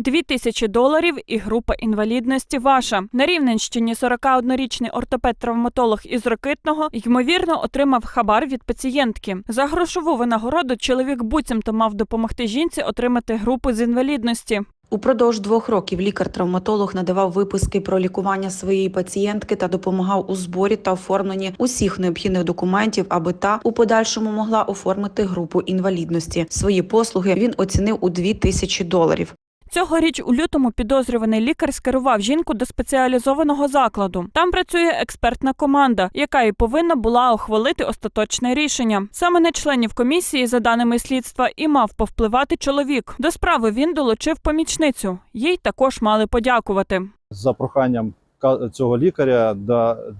Дві тисячі доларів і група інвалідності ваша. На Рівненщині 41-річний ортопед-травматолог із Рокитного ймовірно отримав хабар від пацієнтки. За грошову винагороду чоловік буцімто мав допомогти жінці отримати групу з інвалідності. Упродовж двох років лікар-травматолог надавав виписки про лікування своєї пацієнтки та допомагав у зборі та оформленні усіх необхідних документів, аби та у подальшому могла оформити групу інвалідності. Свої послуги він оцінив у 2 тисячі доларів. Цьогоріч у лютому підозрюваний лікар скерував жінку до спеціалізованого закладу. Там працює експертна команда, яка і повинна була ухвалити остаточне рішення. Саме на членів комісії, за даними слідства, і мав повпливати чоловік. До справи він долучив помічницю. Їй також мали подякувати. за проханням цього лікаря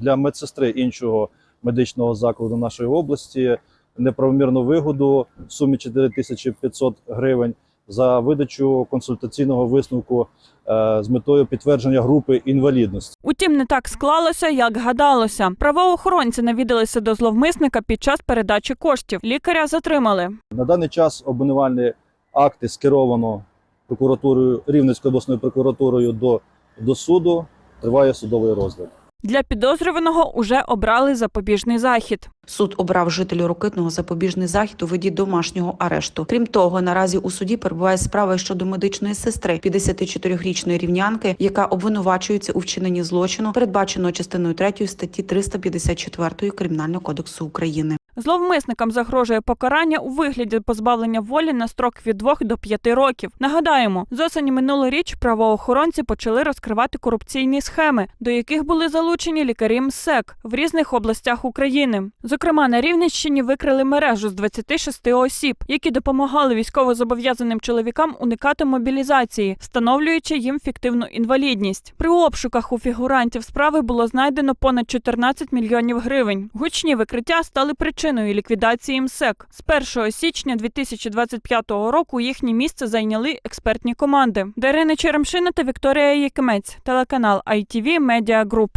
для медсестри іншого медичного закладу нашої області неправомірну вигоду в сумі 4500 гривень за видачу консультаційного висновку е, з метою підтвердження групи інвалідності. Утім, не так склалося, як гадалося. Правоохоронці навідалися до зловмисника під час передачі коштів. Лікаря затримали. На даний час обвинувальні акти скеровано прокуратурою Рівненською обласною прокуратурою до, до суду. Триває судовий розгляд. Для підозрюваного уже обрали запобіжний захід. Суд обрав жителю Рокитного запобіжний захід у виді домашнього арешту. Крім того, наразі у суді перебуває справа щодо медичної сестри 54-річної рівнянки, яка обвинувачується у вчиненні злочину, передбаченого частиною 3 статті 354 Кримінального кодексу України. Зловмисникам загрожує покарання у вигляді позбавлення волі на строк від 2 до 5 років. Нагадаємо, з осені минулоріч правоохоронці почали розкривати корупційні схеми, до яких були залучені лікарі МСЕК в різних областях України. Зокрема, на Рівненщині викрили мережу з 26 осіб, які допомагали військовозобов'язаним чоловікам уникати мобілізації, встановлюючи їм фіктивну інвалідність. При обшуках у фігурантів справи було знайдено понад 14 мільйонів гривень. Гучні викриття стали причиною ліквідації МСЕК. З 1 січня 2025 року їхнє місце зайняли експертні команди. Дарина Черемшина та Вікторія Якимець, телеканал ITV Media Group.